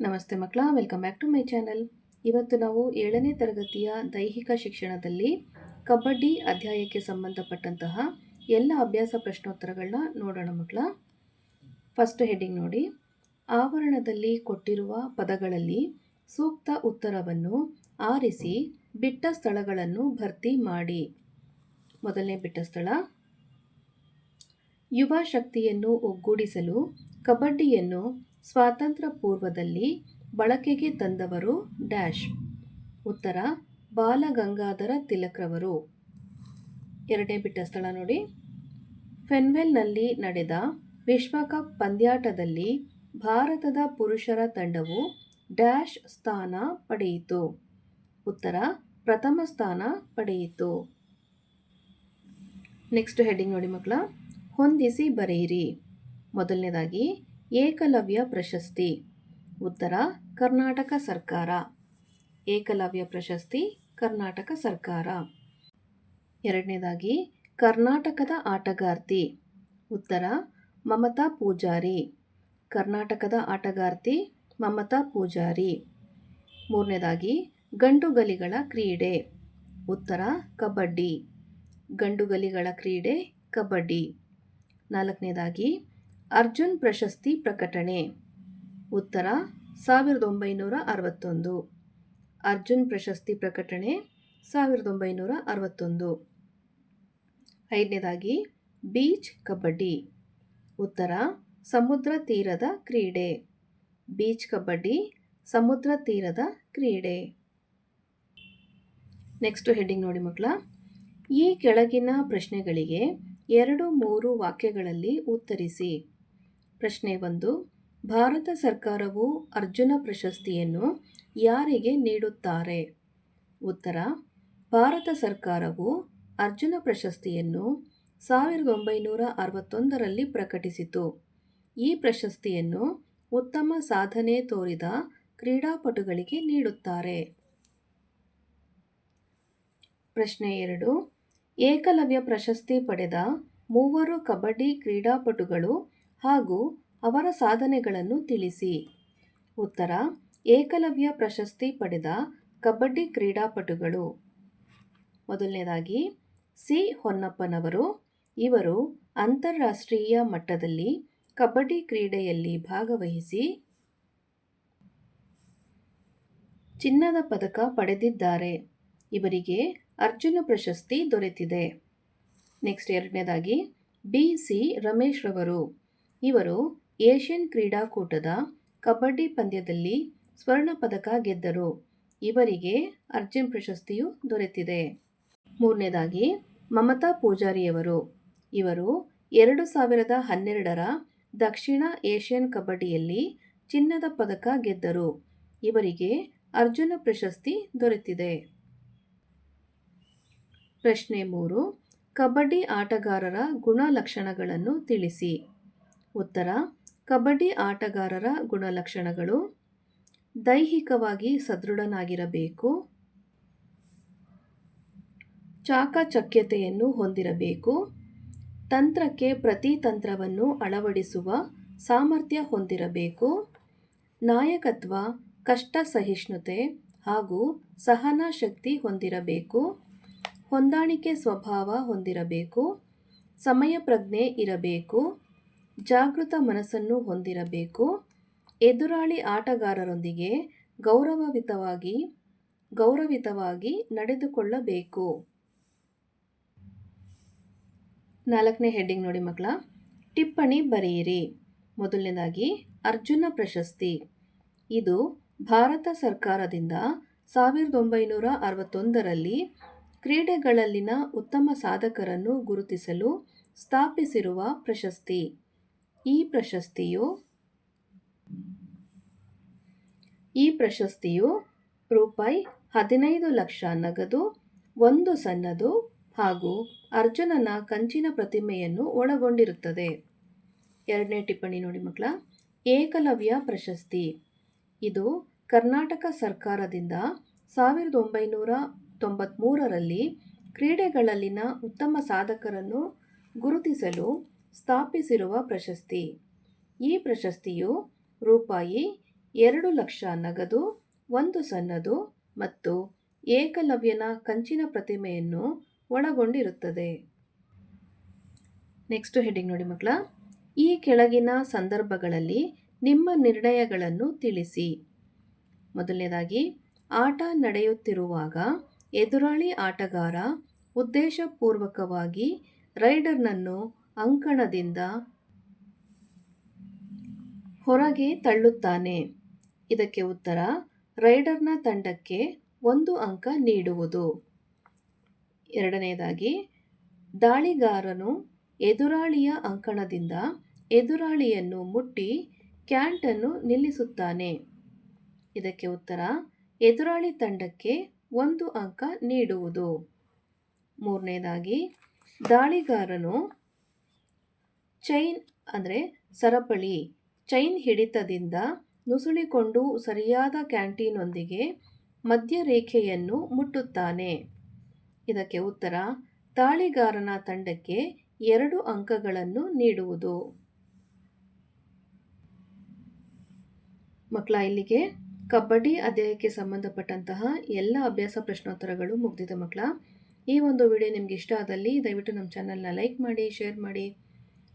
ನಮಸ್ತೆ ಮಕ್ಕಳ welcome back to my channel ಇವತ್ತು ನಾವು ಏಳನೇ ತರಗತಿಯ ದೈಹಿಕ ಶಿಕ್ಷಣದಲ್ಲಿ ಕಬಡ್ಡಿ ಅಧ್ಯಾಯಕ್ಕೆ ಸಂಬಂಧಪಟ್ಟಂತಹ ಎಲ್ಲ ಅಭ್ಯಾಸ ಪ್ರಶ್ನೋತ್ತರಗಳನ್ನ ನೋಡೋಣ ಮಕ್ಕಳ. ಫಸ್ಟ್ ಹೆಡ್ಡಿಂಗ್ ನೋಡಿ. ಆವರಣದಲ್ಲಿ ಕೊಟ್ಟಿರುವ ಪದಗಳಲ್ಲಿ ಸೂಕ್ತ ಉತ್ತರವನ್ನು ಆರಿಸಿ ಬಿಟ್ಟ ಸ್ಥಳಗಳನ್ನು ಭರ್ತಿ ಮಾಡಿ. ಮೊದಲನೇ ಬಿಟ್ಟ ಸ್ಥಳ. ಯುವ ಶಕ್ತಿಯನ್ನು ಒಗ್ಗೂಡಿಸಲು ಕಬಡ್ಡಿಯನ್ನು ಸ್ವಾತಂತ್ರ್ಯ ಪೂರ್ವದಲ್ಲಿ ಬಳಕೆಗೆ ತಂದವರು ಡ್ಯಾಶ್. ಉತ್ತರ, ಬಾಲಗಂಗಾಧರ ತಿಲಕ್ರವರು. ಎರಡನೇ ಬಿಟ್ಟ ಸ್ಥಳ ನೋಡಿ. ಫೆನ್ವೆಲ್ನಲ್ಲಿ ನಡೆದ ವಿಶ್ವಕಪ್ ಪಂದ್ಯಾಟದಲ್ಲಿ ಭಾರತದ ಪುರುಷರ ತಂಡವು ಡ್ಯಾಶ್ ಸ್ಥಾನ ಪಡೆಯಿತು. ಉತ್ತರ, ಪ್ರಥಮ ಸ್ಥಾನ ಪಡೆಯಿತು. ನೆಕ್ಸ್ಟ್ ಹೆಡ್ಡಿಂಗ್ ನೋಡಿ ಮಕ್ಕಳ. ಹೊಂದಿಸಿ ಬರೆಯಿರಿ. ಮೊದಲನೇದಾಗಿ ಏಕಲವ್ಯ ಪ್ರಶಸ್ತಿ. ಉತ್ತರ, ಕರ್ನಾಟಕ ಸರ್ಕಾರ. ಏಕಲವ್ಯ ಪ್ರಶಸ್ತಿ, ಕರ್ನಾಟಕ ಸರ್ಕಾರ. ಎರಡನೇದಾಗಿ, ಕರ್ನಾಟಕದ ಆಟಗಾರ್ತಿ. ಉತ್ತರ, ಮಮತಾ ಪೂಜಾರಿ. ಕರ್ನಾಟಕದ ಆಟಗಾರ್ತಿ, ಮಮತಾ ಪೂಜಾರಿ. ಮೂರನೇದಾಗಿ, ಗಂಡುಗಲಿಗಳ ಕ್ರೀಡೆ. ಉತ್ತರ, ಕಬಡ್ಡಿ. ಗಂಡುಗಲಿಗಳ ಕ್ರೀಡೆ, ಕಬಡ್ಡಿ. ನಾಲ್ಕನೇದಾಗಿ ಅರ್ಜುನ್ ಪ್ರಶಸ್ತಿ ಪ್ರಕಟಣೆ. ಉತ್ತರ, ಸಾವಿರದ ಒಂಬೈನೂರ ಅರವತ್ತೊಂದು. ಅರ್ಜುನ್ ಪ್ರಶಸ್ತಿ ಪ್ರಕಟಣೆ, ಸಾವಿರದ ಒಂಬೈನೂರ ಅರವತ್ತೊಂದು. ಐದನೇದಾಗಿ, ಬೀಚ್ ಕಬಡ್ಡಿ. ಉತ್ತರ, ಸಮುದ್ರ ತೀರದ ಕ್ರೀಡೆ. ಬೀಚ್ ಕಬಡ್ಡಿ, ಸಮುದ್ರ ತೀರದ ಕ್ರೀಡೆ. ನೆಕ್ಸ್ಟ್ ಹೆಡ್ಡಿಂಗ್ ನೋಡಿ ಮಕ್ಕಳ. ಈ ಕೆಳಗಿನ ಪ್ರಶ್ನೆಗಳಿಗೆ ಎರಡು ಮೂರು ವಾಕ್ಯಗಳಲ್ಲಿ ಉತ್ತರಿಸಿ. ಪ್ರಶ್ನೆ ಒಂದು. ಭಾರತ ಸರ್ಕಾರವು ಅರ್ಜುನ ಪ್ರಶಸ್ತಿಯನ್ನು ಯಾರಿಗೆ ನೀಡುತ್ತಾರೆ? ಉತ್ತರ. ಭಾರತ ಸರ್ಕಾರವು ಅರ್ಜುನ ಪ್ರಶಸ್ತಿಯನ್ನು ಸಾವಿರದ ಒಂಬೈನೂರ ಅರವತ್ತೊಂದರಲ್ಲಿ ಪ್ರಕಟಿಸಿತು. ಈ ಪ್ರಶಸ್ತಿಯನ್ನು ಉತ್ತಮ ಸಾಧನೆ ತೋರಿದ ಕ್ರೀಡಾಪಟುಗಳಿಗೆ ನೀಡುತ್ತಾರೆ. ಪ್ರಶ್ನೆ ಎರಡು. ಏಕಲವ್ಯ ಪ್ರಶಸ್ತಿ ಪಡೆದ ಮೂವರು ಕಬಡ್ಡಿ ಕ್ರೀಡಾಪಟುಗಳು ಹಾಗೂ ಅವರ ಸಾಧನೆಗಳನ್ನು ತಿಳಿಸಿ. ಉತ್ತರ, ಏಕಲವ್ಯ ಪ್ರಶಸ್ತಿ ಪಡೆದ ಕಬಡ್ಡಿ ಕ್ರೀಡಾಪಟುಗಳು. ಮೊದಲನೇದಾಗಿ, ಸಿ. ಹೊನ್ನಪ್ಪನವರು, ಇವರು ಅಂತಾರಾಷ್ಟ್ರೀಯ ಮಟ್ಟದಲ್ಲಿ ಕಬಡ್ಡಿ ಕ್ರೀಡೆಯಲ್ಲಿ ಭಾಗವಹಿಸಿ ಚಿನ್ನದ ಪದಕ ಪಡೆದಿದ್ದಾರೆ. ಇವರಿಗೆ ಅರ್ಜುನ ಪ್ರಶಸ್ತಿ ದೊರೆತಿದೆ. ನೆಕ್ಸ್ಟ್ ಎರಡನೇದಾಗಿ, ಬಿ. ಸಿ. ರಮೇಶ್ ರವರು ಇವರು ಏಷ್ಯನ್ ಕ್ರೀಡಾಕೂಟದ ಕಬಡ್ಡಿ ಪಂದ್ಯದಲ್ಲಿ ಸ್ವರ್ಣ ಪದಕ ಗೆದ್ದರು. ಇವರಿಗೆ ಅರ್ಜುನ್ ಪ್ರಶಸ್ತಿಯು ದೊರೆತಿದೆ. ಮೂರನೇದಾಗಿ ಮಮತಾ ಪೂಜಾರಿಯವರು. ಇವರು ಎರಡು ಸಾವಿರದ ಹನ್ನೆರಡರ ದಕ್ಷಿಣ ಏಷ್ಯನ್ ಕಬಡ್ಡಿಯಲ್ಲಿ ಚಿನ್ನದ ಪದಕ ಗೆದ್ದರು. ಇವರಿಗೆ ಅರ್ಜುನ ಪ್ರಶಸ್ತಿ ದೊರೆತಿದೆ. ಪ್ರಶ್ನೆ ಮೂರು. ಕಬಡ್ಡಿ ಆಟಗಾರರ ಗುಣಲಕ್ಷಣಗಳನ್ನು ತಿಳಿಸಿ. ಉತ್ತರ, ಕಬಡ್ಡಿ ಆಟಗಾರರ ಗುಣಲಕ್ಷಣಗಳು. ದೈಹಿಕವಾಗಿ ಸದೃಢನಾಗಿರಬೇಕು. ಚಾಕಚಕ್ಯತೆಯನ್ನು ಹೊಂದಿರಬೇಕು. ತಂತ್ರಕ್ಕೆ ಪ್ರತಿ ತಂತ್ರವನ್ನು ಅಳವಡಿಸುವ ಸಾಮರ್ಥ್ಯ ಹೊಂದಿರಬೇಕು. ನಾಯಕತ್ವ ಕಷ್ಟ ಸಹಿಷ್ಣುತೆ ಹಾಗೂ ಸಹನಾ ಶಕ್ತಿ ಹೊಂದಿರಬೇಕು. ಹೊಂದಾಣಿಕೆ ಸ್ವಭಾವ ಹೊಂದಿರಬೇಕು. ಸಮಯ ಪ್ರಜ್ಞೆ ಇರಬೇಕು. ಜಾಗೃತ ಮನಸ್ಸನ್ನು ಹೊಂದಿರಬೇಕು. ಎದುರಾಳಿ ಆಟಗಾರರೊಂದಿಗೆ ಗೌರವಯುತವಾಗಿ ಗೌರವಿತವಾಗಿ ನಡೆದುಕೊಳ್ಳಬೇಕು. ನಾಲ್ಕನೇ ಹೆಡ್ಡಿಂಗ್ ನೋಡಿ ಮಕ್ಕಳ. ಟಿಪ್ಪಣಿ ಬರೆಯಿರಿ. ಮೊದಲನೇದಾಗಿ, ಅರ್ಜುನ ಪ್ರಶಸ್ತಿ. ಇದು ಭಾರತ ಸರ್ಕಾರದಿಂದ ಸಾವಿರದ ಒಂಬೈನೂರ ಅರವತ್ತೊಂದರಲ್ಲಿ ಕ್ರೀಡೆಗಳಲ್ಲಿನ ಉತ್ತಮ ಸಾಧಕರನ್ನು ಗುರುತಿಸಲು ಸ್ಥಾಪಿಸಿರುವ ಪ್ರಶಸ್ತಿ. ಈ ಪ್ರಶಸ್ತಿಯು ಈ ಪ್ರಶಸ್ತಿಯು ರೂಪಾಯಿ ಹದಿನೈದು ಲಕ್ಷ ನಗದು, ಒಂದು ಸಣ್ಣದು ಹಾಗೂ ಅರ್ಜುನನ ಕಂಚಿನ ಪ್ರತಿಮೆಯನ್ನು ಒಳಗೊಂಡಿರುತ್ತದೆ. ಎರಡನೇ ಟಿಪ್ಪಣಿ ನೋಡಿ ಮಕ್ಕಳ, ಏಕಲವ್ಯ ಪ್ರಶಸ್ತಿ. ಇದು ಕರ್ನಾಟಕ ಸರ್ಕಾರದಿಂದ ಸಾವಿರದ ಒಂಬೈನೂರ ತೊಂಬತ್ತ್ಮೂರರಲ್ಲಿ ಕ್ರೀಡೆಗಳಲ್ಲಿನ ಉತ್ತಮ ಸಾಧಕರನ್ನು ಗುರುತಿಸಲು ಸ್ಥಾಪಿಸಿರುವ ಪ್ರಶಸ್ತಿ. ಈ ಪ್ರಶಸ್ತಿಯು ರೂಪಾಯಿ ಎರಡು ಲಕ್ಷ ನಗದು, ಒಂದು ಸನ್ನದು ಮತ್ತು ಏಕಲವ್ಯನ ಕಂಚಿನ ಪ್ರತಿಮೆಯನ್ನು ಒಳಗೊಂಡಿರುತ್ತದೆ. ನೆಕ್ಸ್ಟ್ ಹೆಡಿಂಗ್ ನೋಡಿ ಮಕ್ಕಳ. ಈ ಕೆಳಗಿನ ಸಂದರ್ಭಗಳಲ್ಲಿ ನಿಮ್ಮ ನಿರ್ಣಯಗಳನ್ನು ತಿಳಿಸಿ. ಮೊದಲನೇದಾಗಿ, ಆಟ ನಡೆಯುತ್ತಿರುವಾಗ ಎದುರಾಳಿ ಆಟಗಾರ ಉದ್ದೇಶಪೂರ್ವಕವಾಗಿ ರೈಡರ್ನನ್ನು ಅಂಕಣದಿಂದ ಹೊರಗೆ ತಳ್ಳುತ್ತಾನೆ. ಇದಕ್ಕೆ ಉತ್ತರ, ರೈಡರ್ನ ತಂಡಕ್ಕೆ ಒಂದು ಅಂಕ ನೀಡುವುದು. ಎರಡನೆಯದಾಗಿ ದಾಳಿಗಾರನು ಎದುರಾಳಿಯ ಅಂಕಣದಿಂದ ಎದುರಾಳಿಯನ್ನು ಮುಟ್ಟಿ ಕ್ಯಾಂಟನ್ನು ನಿಲ್ಲಿಸುತ್ತಾನೆ. ಇದಕ್ಕೆ ಉತ್ತರ, ಎದುರಾಳಿ ತಂಡಕ್ಕೆ ಒಂದು ಅಂಕ ನೀಡುವುದು. ಮೂರನೇದಾಗಿ, ದಾಳಿಗಾರನು ಚೈನ್ ಅಂದರೆ ಸರಪಳಿ. ಚೈನ್ ಹಿಡಿತದಿಂದ ನುಸುಳಿಕೊಂಡು ಸರಿಯಾದ ಕ್ಯಾಂಟೀನೊಂದಿಗೆ ಮಧ್ಯರೇಖೆಯನ್ನು ಮುಟ್ಟುತ್ತಾನೆ. ಇದಕ್ಕೆ ಉತ್ತರ, ತಾಳಿಗಾರನ ತಂಡಕ್ಕೆ ಎರಡು ಅಂಕಗಳನ್ನು ನೀಡುವುದು. ಮಕ್ಕಳ ಇಲ್ಲಿಗೆ. ಕಬಡ್ಡಿ ಅಧ್ಯಾಯಕ್ಕೆ ಸಂಬಂಧಪಟ್ಟಂತಹ ಎಲ್ಲ ಅಭ್ಯಾಸ ಪ್ರಶ್ನೋತ್ತರಗಳು ಮುಗಿದಿದೆ ಮಕ್ಕಳ ಈ ಒಂದು ವಿಡಿಯೋ ನಿಮ್ಗೆ ಇಷ್ಟ ಆದಲ್ಲಿ ದಯವಿಟ್ಟು ನಮ್ಮ ಚಾನಲ್ನ ಲೈಕ್ ಮಾಡಿ ಶೇರ್ ಮಾಡಿ.